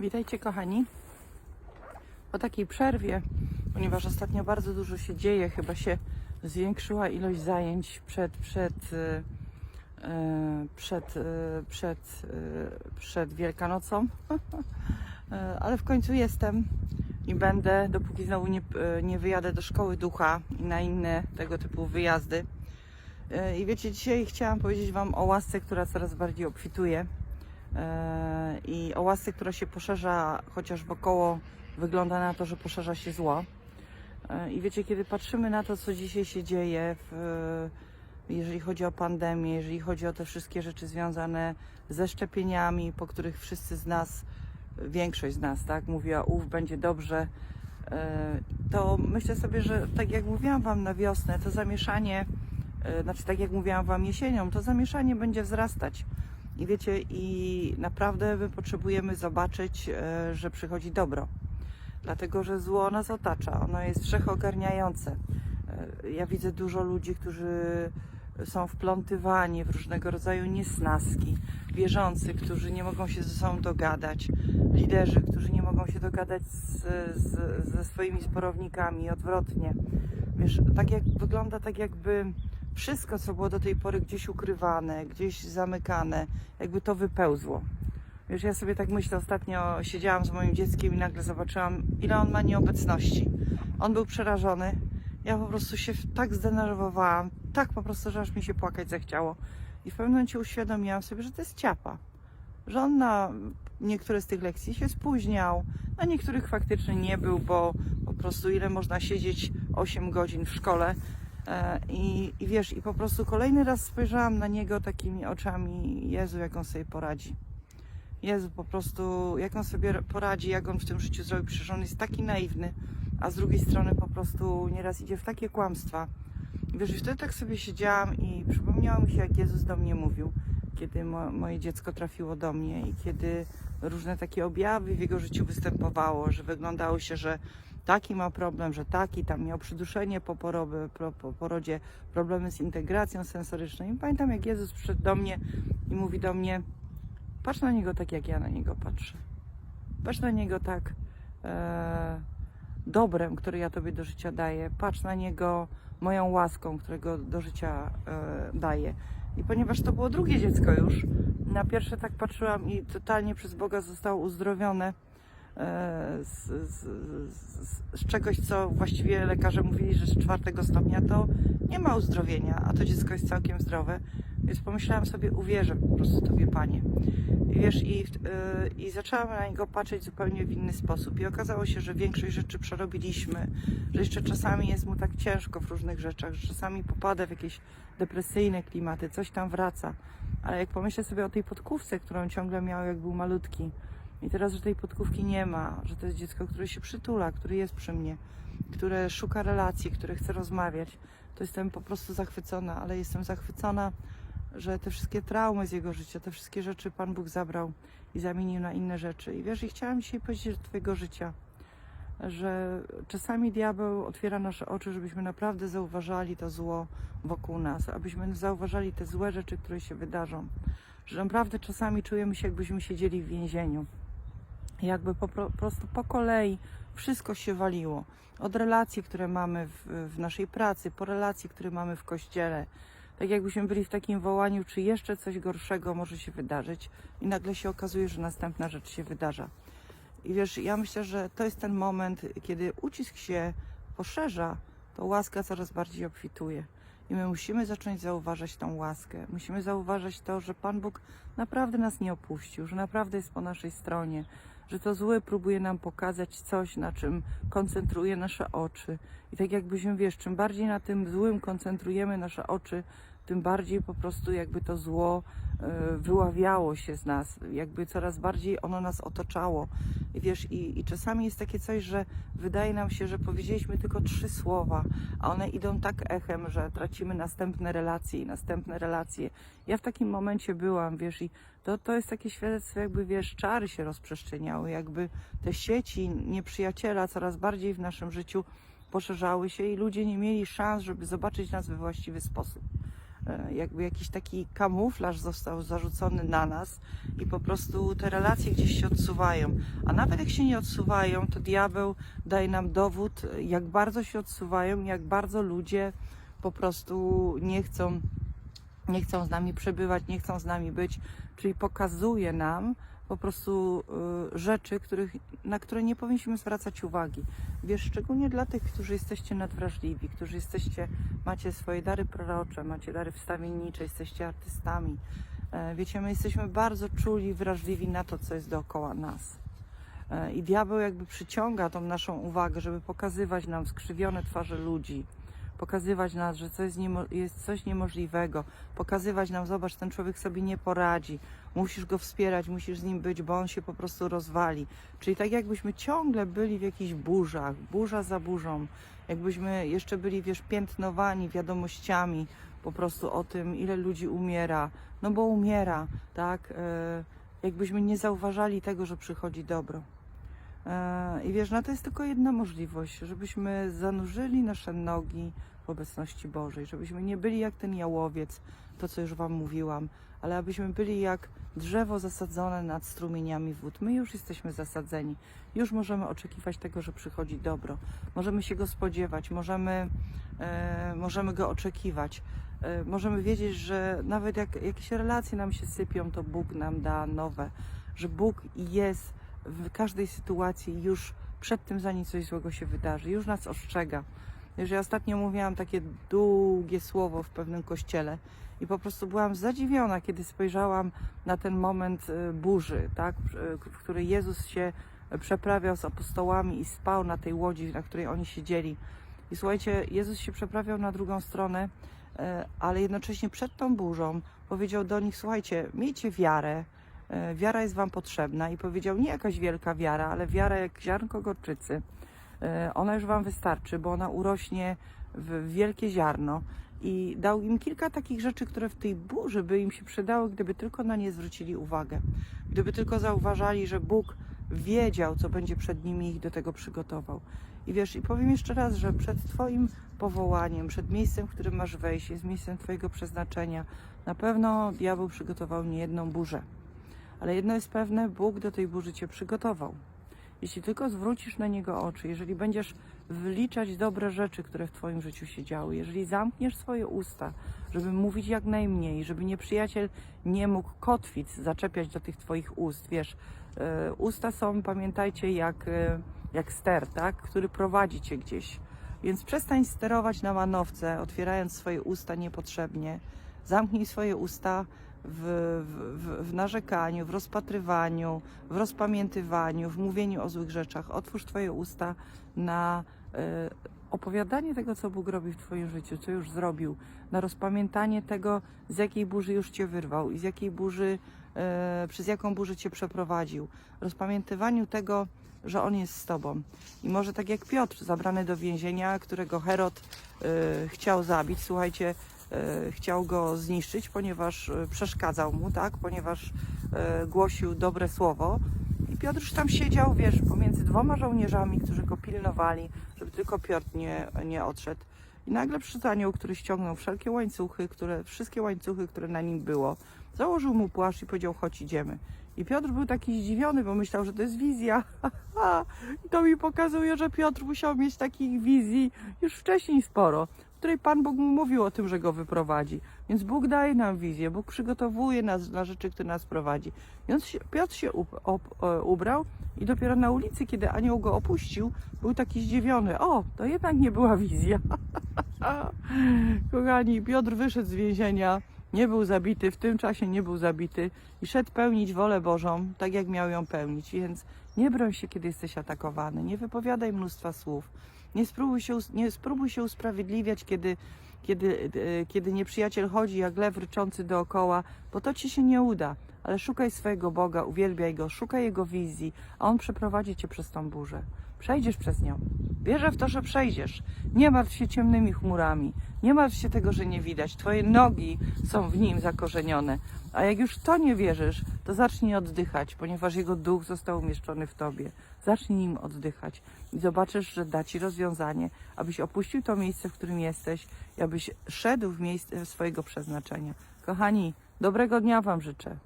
Witajcie kochani. Po takiej przerwie, ponieważ ostatnio bardzo dużo się dzieje, chyba się zwiększyła ilość zajęć przed, przed, e, e, przed, e, przed, przed Wielkanocą. Ale w końcu jestem i będę, dopóki znowu nie, nie wyjadę do szkoły ducha i na inne tego typu wyjazdy. I wiecie, dzisiaj chciałam powiedzieć Wam o łasce, która coraz bardziej obfituje. E, I o łasce, która się poszerza, chociaż wokoło wygląda na to, że poszerza się zło. E, I wiecie, kiedy patrzymy na to, co dzisiaj się dzieje, w, jeżeli chodzi o pandemię, jeżeli chodzi o te wszystkie rzeczy związane ze szczepieniami, po których wszyscy z nas, większość z nas, tak, mówiła, ów, będzie dobrze, e, to myślę sobie, że tak jak mówiłam Wam na wiosnę, to zamieszanie, znaczy tak jak mówiłam Wam jesienią, to zamieszanie będzie wzrastać. I wiecie, i naprawdę my potrzebujemy zobaczyć, e, że przychodzi dobro. Dlatego, że zło nas otacza, ono jest wszechogarniające. E, Ja widzę dużo ludzi, którzy są wplątywani w różnego rodzaju niesnaski, wierzący, którzy nie mogą się ze sobą dogadać, liderzy, którzy nie mogą się dogadać z, z, ze swoimi zborownikami, odwrotnie. Wiesz, tak jak wygląda tak jakby wszystko, co było do tej pory gdzieś ukrywane, gdzieś zamykane, jakby to wypełzło. Wiesz, ja sobie tak myślę, ostatnio siedziałam z moim dzieckiem i nagle zobaczyłam, ile on ma nieobecności. On był przerażony. Ja po prostu się tak zdenerwowałam, tak po prostu, że aż mi się płakać zechciało. I w pewnym momencie uświadomiłam sobie, że to jest ciapa. Że on na niektóre z tych lekcji się spóźniał, na niektórych faktycznie nie był, bo po prostu ile można siedzieć 8 godzin w szkole, I, I wiesz, i po prostu kolejny raz spojrzałam na niego takimi oczami, Jezu, jak on sobie poradzi. Jezu, po prostu, jak on sobie poradzi, jak on w tym życiu zrobi, przecież on jest taki naiwny, a z drugiej strony po prostu nieraz idzie w takie kłamstwa. Wiesz, i wtedy tak sobie siedziałam i przypomniało mi się, jak Jezus do mnie mówił, kiedy mo, moje dziecko trafiło do mnie i kiedy różne takie objawy w jego życiu występowało, że wyglądało się, że taki ma problem, że taki tam miał przyduszenie po, po, po porodzie, problemy z integracją sensoryczną. I pamiętam, jak Jezus przyszedł do mnie i mówi do mnie, patrz na niego tak, jak ja na niego patrzę. Patrz na niego tak e, dobrem, które ja tobie do życia daję. Patrz na niego moją łaską, którego do życia e, daję. I ponieważ to było drugie dziecko już, na pierwsze tak patrzyłam i totalnie przez Boga zostało uzdrowione z, z, z, z czegoś, co właściwie lekarze mówili, że z czwartego stopnia to nie ma uzdrowienia, a to dziecko jest całkiem zdrowe. Więc pomyślałam sobie, uwierzę po prostu Tobie, Panie. I wiesz, i, yy, i zaczęłam na niego patrzeć zupełnie w inny sposób. I okazało się, że większość rzeczy przerobiliśmy, że jeszcze czasami jest mu tak ciężko w różnych rzeczach, że czasami popada w jakieś depresyjne klimaty, coś tam wraca. Ale jak pomyślę sobie o tej podkówce, którą ciągle miał, jak był malutki, i teraz, że tej podkówki nie ma, że to jest dziecko, które się przytula, które jest przy mnie, które szuka relacji, które chce rozmawiać, to jestem po prostu zachwycona, ale jestem zachwycona, że te wszystkie traumy z jego życia, te wszystkie rzeczy Pan Bóg zabrał i zamienił na inne rzeczy. I wiesz, i chciałam dzisiaj powiedzieć do Twojego życia, że czasami diabeł otwiera nasze oczy, żebyśmy naprawdę zauważali to zło wokół nas, abyśmy zauważali te złe rzeczy, które się wydarzą. Że naprawdę czasami czujemy się, jakbyśmy siedzieli w więzieniu. Jakby po pro- prostu po kolei wszystko się waliło. Od relacji, które mamy w, w naszej pracy, po relacji, które mamy w kościele. Tak jakbyśmy byli w takim wołaniu, czy jeszcze coś gorszego może się wydarzyć, i nagle się okazuje, że następna rzecz się wydarza. I wiesz, ja myślę, że to jest ten moment, kiedy ucisk się poszerza, to łaska coraz bardziej obfituje. I my musimy zacząć zauważać tą łaskę. Musimy zauważać to, że Pan Bóg naprawdę nas nie opuścił, że naprawdę jest po naszej stronie, że to złe próbuje nam pokazać coś, na czym koncentruje nasze oczy. I tak jakbyśmy, wiesz, czym bardziej na tym złym koncentrujemy nasze oczy, tym bardziej po prostu jakby to zło e, wyławiało się z nas, jakby coraz bardziej ono nas otaczało. I wiesz, i, i czasami jest takie coś, że wydaje nam się, że powiedzieliśmy tylko trzy słowa, a one idą tak echem, że tracimy następne relacje i następne relacje. Ja w takim momencie byłam, wiesz, i to, to jest takie świadectwo, jakby, wiesz, czary się rozprzestrzeniały, jakby te sieci nieprzyjaciela coraz bardziej w naszym życiu poszerzały się i ludzie nie mieli szans, żeby zobaczyć nas we właściwy sposób. E, jakby jakiś taki kamuflaż został zarzucony na nas i po prostu te relacje gdzieś się odsuwają. A nawet jak się nie odsuwają, to diabeł daje nam dowód, jak bardzo się odsuwają, jak bardzo ludzie po prostu nie chcą, nie chcą z nami przebywać, nie chcą z nami być, czyli pokazuje nam po prostu y, rzeczy, których, na które nie powinniśmy zwracać uwagi. Wiesz, szczególnie dla tych, którzy jesteście nadwrażliwi, którzy jesteście, macie swoje dary prorocze, macie dary wstawiennicze, jesteście artystami. E, Wiecie, my jesteśmy bardzo czuli, wrażliwi na to, co jest dookoła nas. E, I diabeł jakby przyciąga tą naszą uwagę, żeby pokazywać nam skrzywione twarze ludzi, pokazywać nas, że coś jest coś niemożliwego, pokazywać nam, zobacz, ten człowiek sobie nie poradzi, musisz go wspierać, musisz z nim być, bo on się po prostu rozwali. Czyli tak jakbyśmy ciągle byli w jakichś burzach, burza za burzą, jakbyśmy jeszcze byli, wiesz, piętnowani wiadomościami po prostu o tym, ile ludzi umiera, no bo umiera, tak? E, jakbyśmy nie zauważali tego, że przychodzi dobro. E, I wiesz, no to jest tylko jedna możliwość, żebyśmy zanurzyli nasze nogi w obecności Bożej, żebyśmy nie byli jak ten jałowiec, to co już Wam mówiłam, ale abyśmy byli jak drzewo zasadzone nad strumieniami wód. My już jesteśmy zasadzeni, już możemy oczekiwać tego, że przychodzi dobro, możemy się go spodziewać, możemy, e, możemy go oczekiwać. E, możemy wiedzieć, że nawet jak jakieś relacje nam się sypią, to Bóg nam da nowe, że Bóg jest w każdej sytuacji już przed tym, zanim coś złego się wydarzy, już nas ostrzega. Wiesz, ja ostatnio mówiłam takie długie słowo w pewnym kościele i po prostu byłam zadziwiona, kiedy spojrzałam na ten moment y, burzy, tak, w której Jezus się przeprawiał z apostołami i spał na tej łodzi, na której oni siedzieli. I słuchajcie, Jezus się przeprawiał na drugą stronę, y, ale jednocześnie przed tą burzą powiedział do nich: Słuchajcie, miejcie wiarę, wiara jest Wam potrzebna. I powiedział: Nie jakaś wielka wiara, ale wiara jak ziarnko gorczycy. E, Ona już Wam wystarczy, bo ona urośnie w wielkie ziarno. I dał im kilka takich rzeczy, które w tej burzy by im się przydały, gdyby tylko na nie zwrócili uwagę. Gdyby tylko zauważali, że Bóg wiedział, co będzie przed nimi ich do tego przygotował. I wiesz, i powiem jeszcze raz, że przed Twoim powołaniem, przed miejscem, w którym masz wejść, jest miejscem Twojego przeznaczenia, na pewno diabeł przygotował niejedną burzę. Ale jedno jest pewne, Bóg do tej burzy Cię przygotował. Jeśli tylko zwrócisz na Niego oczy, jeżeli będziesz wliczać dobre rzeczy, które w Twoim życiu się działy, jeżeli zamkniesz swoje usta, żeby mówić jak najmniej, żeby nieprzyjaciel nie mógł kotwic zaczepiać do tych Twoich ust, wiesz, e, usta są, pamiętajcie, jak, e, jak ster, tak, który prowadzi Cię gdzieś. Więc przestań sterować na manowce, otwierając swoje usta niepotrzebnie. Zamknij swoje usta w, w, w- narzekaniu, w rozpatrywaniu, w rozpamiętywaniu, w mówieniu o złych rzeczach. Otwórz Twoje usta na e, opowiadanie tego, co Bóg robi w Twoim życiu, co już zrobił, na rozpamiętanie tego, z jakiej burzy już Cię wyrwał i z jakiej burzy, e, przez jaką burzę Cię przeprowadził. Rozpamiętywaniu tego, że On jest z Tobą. I może tak jak Piotr, zabrany do więzienia, którego Herod e, chciał zabić, słuchajcie, chciał go zniszczyć, ponieważ e, przeszkadzał mu, tak, ponieważ e, głosił dobre słowo. I Piotr tam siedział, wiesz, pomiędzy dwoma żołnierzami, którzy go pilnowali, żeby tylko Piotr nie, nie odszedł. I nagle przyszedł anioł, który ściągnął wszelkie łańcuchy, które, wszystkie łańcuchy, które na nim było. Założył mu płaszcz i powiedział, chodź idziemy. I Piotr był taki zdziwiony, bo myślał, że to jest wizja. I to mi pokazuje, że Piotr musiał mieć takich wizji już wcześniej sporo, w której Pan Bóg mu mówił o tym, że go wyprowadzi. Więc Bóg daje nam wizję, Bóg przygotowuje nas na rzeczy, które nas prowadzi. Więc Piotr się e, ubrał i dopiero na ulicy, kiedy anioł go opuścił, był taki zdziwiony. O, to jednak nie była wizja. Kochani, Piotr wyszedł z więzienia, nie był zabity, w tym czasie nie był zabity i szedł pełnić wolę Bożą, tak jak miał ją pełnić. Więc nie broń się, kiedy jesteś atakowany, nie wypowiadaj mnóstwa słów, nie spróbuj się, nie spróbuj się usprawiedliwiać, kiedy, kiedy, e, kiedy nieprzyjaciel chodzi jak lew ryczący dookoła, bo to ci się nie uda. Ale szukaj swojego Boga, uwielbiaj Go, szukaj Jego wizji, a On przeprowadzi Cię przez tą burzę. Przejdziesz przez nią. Wierzę w to, że przejdziesz. Nie martw się ciemnymi chmurami. Nie martw się tego, że nie widać. Twoje nogi są w nim zakorzenione. A jak już w to nie wierzysz, to zacznij oddychać, ponieważ jego duch został umieszczony w tobie. Zacznij nim oddychać i zobaczysz, że da ci rozwiązanie, abyś opuścił to miejsce, w którym jesteś i abyś szedł w miejsce swojego przeznaczenia. Kochani, dobrego dnia Wam życzę.